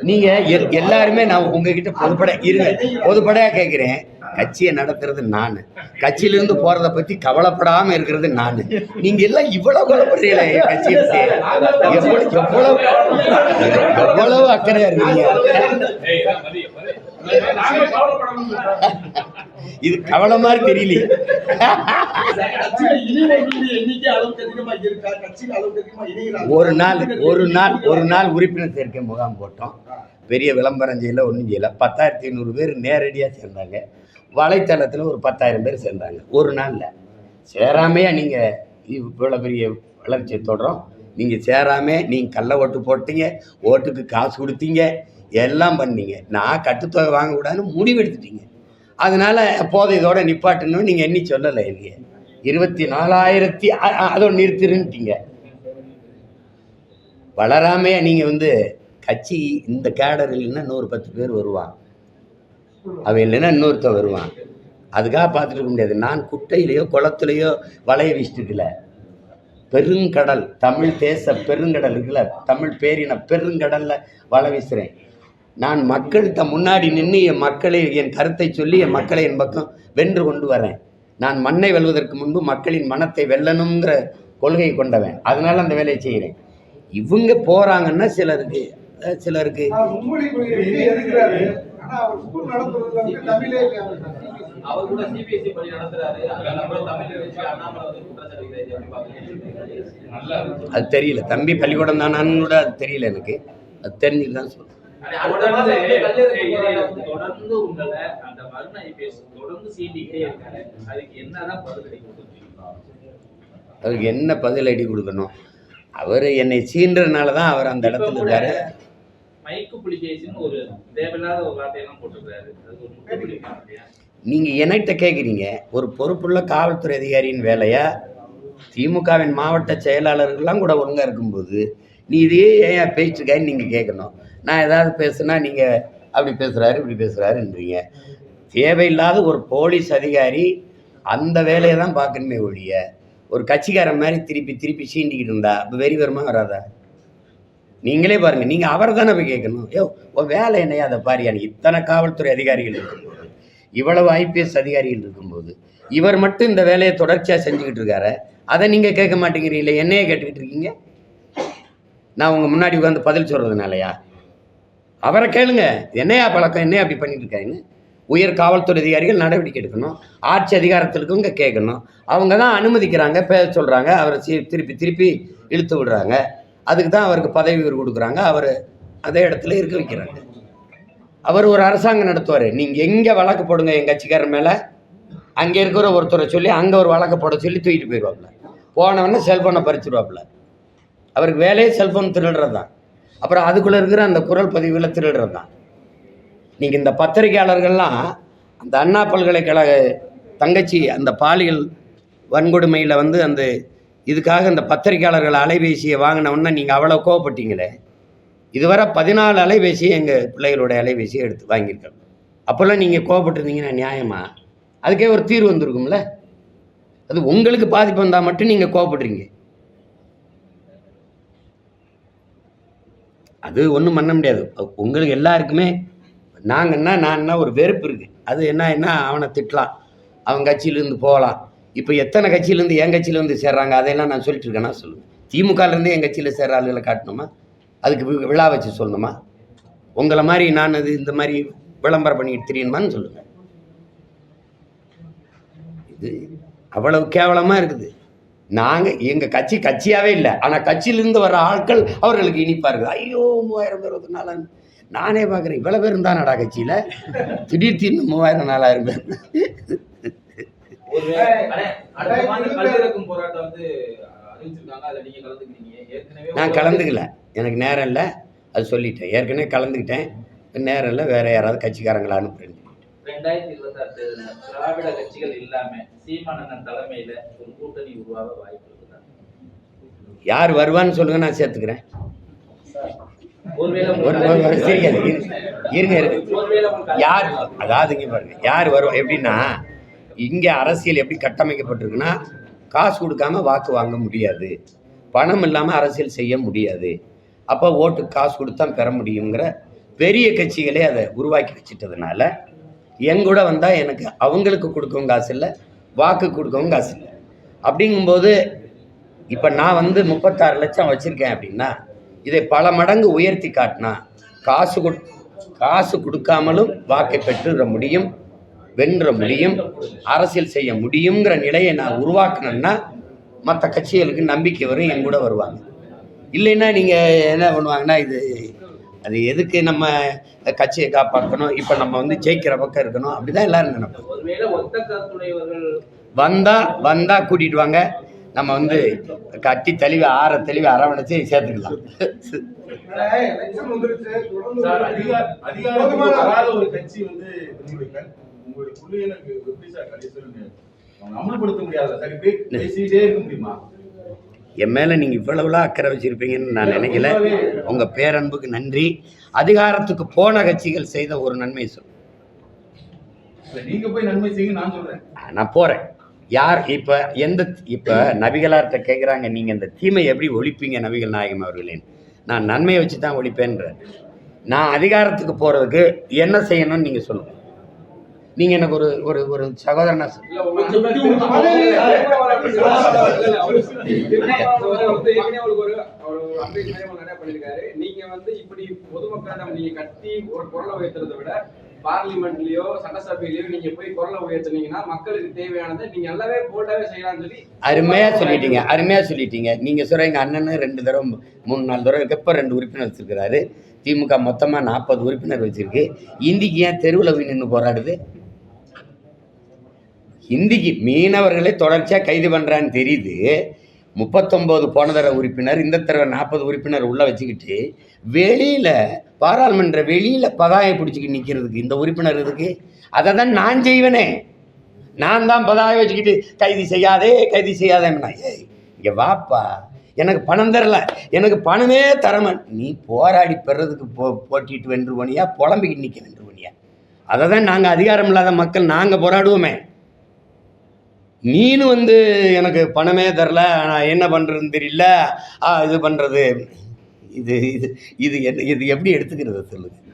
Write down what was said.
நீங்க எல்- எல்லாருமே நான் உங்ககிட்ட பொதுப்பட இருங்க. பொதுப்படையா கேட்கிறேன் கட்சியை நடத்துறது நானு. கட்சியில இருந்து போறத பத்தி கவலைப்படாம இருக்கிறது நானு. நீங்க எல்லாம் இவ்வளவு கவலைப்படுறீங்களே என் கட்சியை பத்தி. எவ்வளவு எவ்வளவு எவ்வளவு அக்கறையா இருக்கீங்க? இது கவலை மாதிரி தெரியலையே. ஒரு நாள் ஒரு நாள் ஒரு நாள் உறுப்பினர் சேர்க்கை முகாம் போட்டோம். பெரிய விளம்பரம் செய்யல ஒன்றும் செய்யல. பத்தாயிரத்தி ஐநூறு பேர் நேரடியாக சேர்ந்தாங்க. வலைத்தளத்தில் ஒரு பத்தாயிரம் பேர் சேர்ந்தாங்க. ஒரு நாளில். சேராமையா நீங்கள் இவ்வளோ பெரிய வளர்ச்சியை தொடரும் நீங்கள் சேராம நீங்கள் கள்ள ஓட்டு போட்டீங்க ஓட்டுக்கு காசு கொடுத்தீங்க. எல்லாம் பண்ணீங்க. நான் கட்டுத்தொகை வாங்கக்கூடாதுன்னு முடிவெடுத்துட்டீங்க. அதனால போதை இதோட நிப்பாட்டணும்னு நீங்கள் எண்ணி சொல்லலை இல்லையே. இருபத்தி நாலாயிரத்தி அ- அ- அதோட நிறுத்திருன்ட்டீங்க. வளராமையா நீங்கள் வந்து கட்சி இந்த கேடர் இல்லைன்னா இன்னொரு பத்து பேர் வருவான் அவன் இல்லைன்னா இன்னொருத்த வருவான் அதுக்காக பார்த்துட்டு இருக்க முடியாது. நான் குட்டையிலையோ குளத்துலையோ வலைய வீசிட்டுக்கல பெருங்கடல் தமிழ் தேச பெருங்கடல் இருக்குல்ல? தமிழ் பேரின பெருங்கடல்ல வலை வீசுகிறேன் நான் மக்கள்கிட்ட முன்னாடி நின்று என் மக்களை என் கருத்தை சொல்லி என் மக்களை என் பக்கம் வென்று கொண்டு வரேன். நான் மண்ணை வெல்வதற்கு முன்பு மக்களின் மனத்தை வெல்லணுங்கிற கொள்கை கொண்டவன். அதனால அந்த வேலையை செய்கிறேன் இவங்க போகிறாங்கன்னா சிலருக்கு சிலருக்கு. கொள்கையை பாக்குறீங்க அது தெரியல. தம்பி பள்ளிக்கூடம் தானான்னு கூட அது தெரியல எனக்கு. அது தெரிஞ்சுட்டு தான் சொல்றேன். தொடர்ந்து உங்களை அந்த வருண ஐபிஎஸ் தொடர்ந்து சீண்டிக்கிட்டே இருக்காரு அதுக்கு என்னதான் பதிலடி கொடுத்துருக்கீங்க அவருக்கு என்ன பதில் அடி கொடுக்கணும்? அவர் என்னை சீன்றதுனால தான் அவர் அந்த இடத்துல இருக்காரு. மைக்கு புலிகேசின்னு ஒரு தேவையில்லாத ஒரு வார்த்தையெல்லாம் போட்டிருக்காரு அது ஒரு நீங்கள் என்கிட்ட கேட்குறீங்க ஒரு பொறுப்புள்ள காவல்துறை அதிகாரியின் வேலையா? திமுகவின் மாவட்ட செயலாளர்கள்லாம் கூட ஒழுங்காக இருக்கும்போது நீ இதையே ஏன் பேசிட்டுருக்கான்னு நீங்கள் கேட்கணும்? நான் ஏதாவது பேசுனா நீங்கள் அப்படி பேசுகிறாரு இப்படி பேசுகிறாருன்றீங்க தேவையில்லாத ஒரு போலீஸ் அதிகாரி அந்த வேலையை தான் பார்க்கணுமே ஒழிய ஒரு கட்சிக்காரன் மாதிரி திருப்பி திருப்பி சீண்டிக்கிட்டு இருந்தா அப்போ வெறி வருமா வராதா? நீங்களே பாருங்கள் நீங்கள் அவரை தானே போய் கேட்கணும்? யோ உன் வேலை என்னையா? அதை பாரியா இத்தனை காவல்துறை அதிகாரிகள் இருக்கும்போது இவ்வளவு ஐபிஎஸ் அதிகாரிகள் இருக்கும்போது இவர் மட்டும் இந்த வேலையை தொடர்ச்சியாக செஞ்சுக்கிட்டு இருக்காரு அதை நீங்கள் கேட்க மாட்டேங்கிறீங்களே என்னையே கேட்டுக்கிட்டு இருக்கீங்க? நான் உங்கள் முன்னாடி உட்காந்து பதில் சொல்கிறதுனாலயா அவரை கேளுங்க. என்னையா பழக்கம்? என்னையா அப்படி பண்ணிட்டு இருக்காங்க உயர் காவல்துறை அதிகாரிகள் நடவடிக்கை எடுக்கணும். ஆட்சி அதிகாரத்தில் இங்கே கேட்கணும். அவங்க தான் அனுமதிக்கிறாங்க பேச சொல்கிறாங்க அவரை சி- திருப்பி திருப்பி இழுத்து விடுறாங்க. அதுக்கு தான் அவருக்கு பதவி உயர்வு கொடுக்குறாங்க. அவர் அதே இடத்துல இருக்க வைக்கிறாங்க. அவர் ஒரு அரசாங்கம் நடத்துவார். நீங்கள் எங்கே வழக்கு போடுங்க எங்கள் கட்சிக்காரர் மேலே? அங்கே இருக்கிற ஒருத்தரை சொல்லி அங்கே ஒரு வழக்கு போட சொல்லி தூக்கிட்டு போயிடுவாப்புல. போனவொடனே செல்ஃபோனை பறிச்சிடுவாப்புல அவருக்கு வேலையே செல்ஃபோன் திருடுறது தான் அப்புறம் அதுக்குள்ளே இருக்கிற அந்த குரல் பதிவுகளை திருடுறது தான் நீங்கள் இந்த பத்திரிகையாளர்கள்லாம் அந்த அண்ணா பல்கலைக்கழக தங்கச்சி அந்த பாலியல் வன்கொடுமையில் வந்து அந்த இதுக்காக அந்த பத்திரிகையாளர்கள் அலைபேசியை வாங்கினவுன்னா நீங்கள் அவ்வளோ கோவப்பட்டீங்களே. இதுவரை பதினாலு அலைபேசியை எங்கள் பிள்ளைகளுடைய அலைபேசியை எடுத்து வாங்கியிருக்கோம் அப்போல்லாம் நீங்கள் கோவப்பட்டிருந்தீங்கன்னா நியாயமா? அதுக்கே ஒரு தீர்வு வந்திருக்கும்ல. அது உங்களுக்கு பாதிப்பு வந்தால் மட்டும் நீங்கள் கோவப்படுறீங்க அது ஒன்றும் பண்ண முடியாது. உங்களுக்கு எல்லாருக்குமே நாங்கன்னா நான்னா ஒரு வெறுப்பு இருக்குது அது என்ன என்ன அவனை திட்டலாம். அவன் கட்சியிலேருந்து போகலாம். இப்போ எத்தனை கட்சியிலேருந்து என் கட்சியிலேருந்து சேர்றாங்க? அதையெல்லாம் நான் சொல்லிட்டு இருக்கேன்னா சொல்லுங்கள் திமுகலேருந்து என் கட்சியில் சேர்ற ஆளுகளை காட்டணுமா? அதுக்கு வி- விழா வச்சு சொல்லணுமா? உங்களை மாதிரி நான் அது இந்த மாதிரி விளம்பரம் பண்ணிட்டு தெரியணுமான்னு சொல்லுங்கள் இது அவ்வளவு கேவலமாக இருக்குது. நாங்கள் எங்கள் கட்சி கட்சியாகவே இல்லை. ஆனால் கட்சியிலேருந்து வர ஆட்கள் அவர்களுக்கு இனிப்பாக இருக்குது ஐயோ மூவாயிரம் பேர் நாளாக நானே பார்க்குறேன் இவ்வளோ பேர் இருந்தானடா கட்சியில்? திடீர் திடீர்னு மூவாயிரம் நாலாயிரம் பேர். நான் கலந்துக்கல. எனக்கு நேரம் இல்லை. அது சொல்லிட்டேன். ஏற்கனவே கலந்துக்கிட்டேன். நேரம் இல்லை. வேறு யாராவது கட்சிக்காரங்களை அனுப்புறேன் ரெண்டாயிரத்தி இருபத்தி ஆறு தேர்தலில் திராவிட கட்சிகள் இல்லாம சீமானந்தன் தலைமையில ஒரு கூட்டணி உருவாக வாய்ப்பு இருக்குதா? யார் வருவான்னு சொல்லுங்க நான் சேர்த்துக்கிறேன். இருங்க யார் அதாவது இங்கே பாருங்க யார் வரும் எப்படின்னா இங்கே அரசியல் எப்படி கட்டமைக்கப்பட்டிருக்குன்னா காசு கொடுக்காம வாக்கு வாங்க முடியாது. பணம் இல்லாமல் அரசியல் செய்ய முடியாது. அப்போ ஓட்டு காசு கொடுத்தா பெற முடியுங்கிற பெரிய கட்சிகளே அதை உருவாக்கி வச்சிட்டதுனால என் கூட வந்தால் எனக்கு அவங்களுக்கு கொடுக்கவும் காசு இல்லை வாக்கு கொடுக்கவும் காசு இல்லை. அப்படிங்கும்போது இப்போ நான் வந்து முப்பத்தாறு லட்சம் வச்சுருக்கேன் அப்படின்னா இதை பல மடங்கு உயர்த்தி காட்டினா காசு கொடு காசு கொடுக்காமலும் வாக்கை பெற்றுற முடியும் வென்ற முடியும் அரசியல் செய்ய முடியுங்கிற நிலையை நான் உருவாக்கினேன்னா மற்ற கட்சிகளுக்கு நம்பிக்கை வரும் என் கூட வருவாங்க. இல்லைன்னா நீங்கள் என்ன பண்ணுவாங்கன்னா இது அது எதுக்கு நம்ம கட்சியை காப்பாற்றணும்? இப்போ நம்ம வந்து ஜெயிக்கிற பக்கம் இருக்கணும். அப்படிதான் எல்லாரும் நினைப்போம். வந்தா வந்தா கூட்டிட்டு வாங்க. நம்ம வந்து கட்டி தெளிவு ஆற தெளிவு அரவணைச்சு சேர்த்துக்கலாம். அமல்படுத்த முடியாத என் மேலே நீங்கள் இவ்வளவுலாம் அக்கறை வச்சிருப்பீங்கன்னு நான் நினைக்கல. உங்கள் பேரன்புக்கு நன்றி. அதிகாரத்துக்கு போன கட்சிகள் செய்த ஒரு நன்மை சொல். இல்ல, நீங்க போய் நன்மை செய்யுங்க நான் சொல்றேன். நான் போகிறேன் யார் இப்போ எந்த இப்போ நபிகளார்கிட்ட கேட்குறாங்க நீங்கள் இந்த தீமை எப்படி ஒழிப்பீங்க நபிகள் நாயகம் அவர்களேன் நான் நன்மையை வச்சு தான் ஒழிப்பேன்ற நான் அதிகாரத்துக்கு போகிறதுக்கு என்ன செய்யணும்னு நீங்கள் சொல்லுங்கள் நீங்கள் எனக்கு ஒரு ஒரு ஒரு சகோதரனா வந்து நீங்க வந்து இப்படி பொதுமக்களிடம் நீங்க கட்டி ஒரு குரலை உயர்த்துறதை விட பார்லிமெண்ட்லயோ சட்டசபையிலயோ நீங்க போய் குரலை உயர்த்துனீங்கன்னா மக்களுக்கு தேவையானதை நீங்க நல்லாவே போட்டாவே செய்யலாம்னு சொல்லி அருமையாக சொல்லிட்டீங்க அருமையாக சொல்லிட்டீங்க. நீங்கள் சொல்ற எங்கள் அண்ணன் ரெண்டு தடவை மூணு நாலு தடவை எப்போ ரெண்டு உறுப்பினர் வச்சிருக்கிறாரு. திமுக மொத்தமாக நாற்பது உறுப்பினர் வச்சிருக்கு. இந்திக்கு ஏன் தெருவில் போய் நின்று போராடுது? இந்திக்கு மீனவர்களை தொடர்ச்சியாக கைது பண்ணுறான்னு தெரியுது. முப்பத்தொம்போது போன தடவை உறுப்பினர் இந்த தடவை நாற்பது உறுப்பினர் உள்ளே வச்சுக்கிட்டு வெளியில் பாராளுமன்ற வெளியில் பதாயை பிடிச்சிக்கிட்டு நிற்கிறதுக்கு இந்த உறுப்பினர் இதுக்கு அதை தான் நான் செய்வேனே. நான் தான் பதாயை வச்சுக்கிட்டு கைது செய்யாதே கைது செய்யாதேன்னா ஏய் இங்கே வாப்பா. எனக்கு பணம் தரல. எனக்கு பணமே தரம நீ போராடி பெறதுக்கு போ போட்டிட்டு வென்று போனியா புலம்பிக்கிட்டு நிற்க வென்று போனியா அதை தான் நாங்கள் அதிகாரம் இல்லாத மக்கள் நாங்கள் போராடுவோமே. நீனு வந்து எனக்கு பணமே தரல நான் என்ன பண்ணுறதுன்னு தெரியல. ஆ, இது பண்ணுறது இது இது இது என்ன- இது எப்படி எடுத்துக்கிறது சொல்லுங்கள்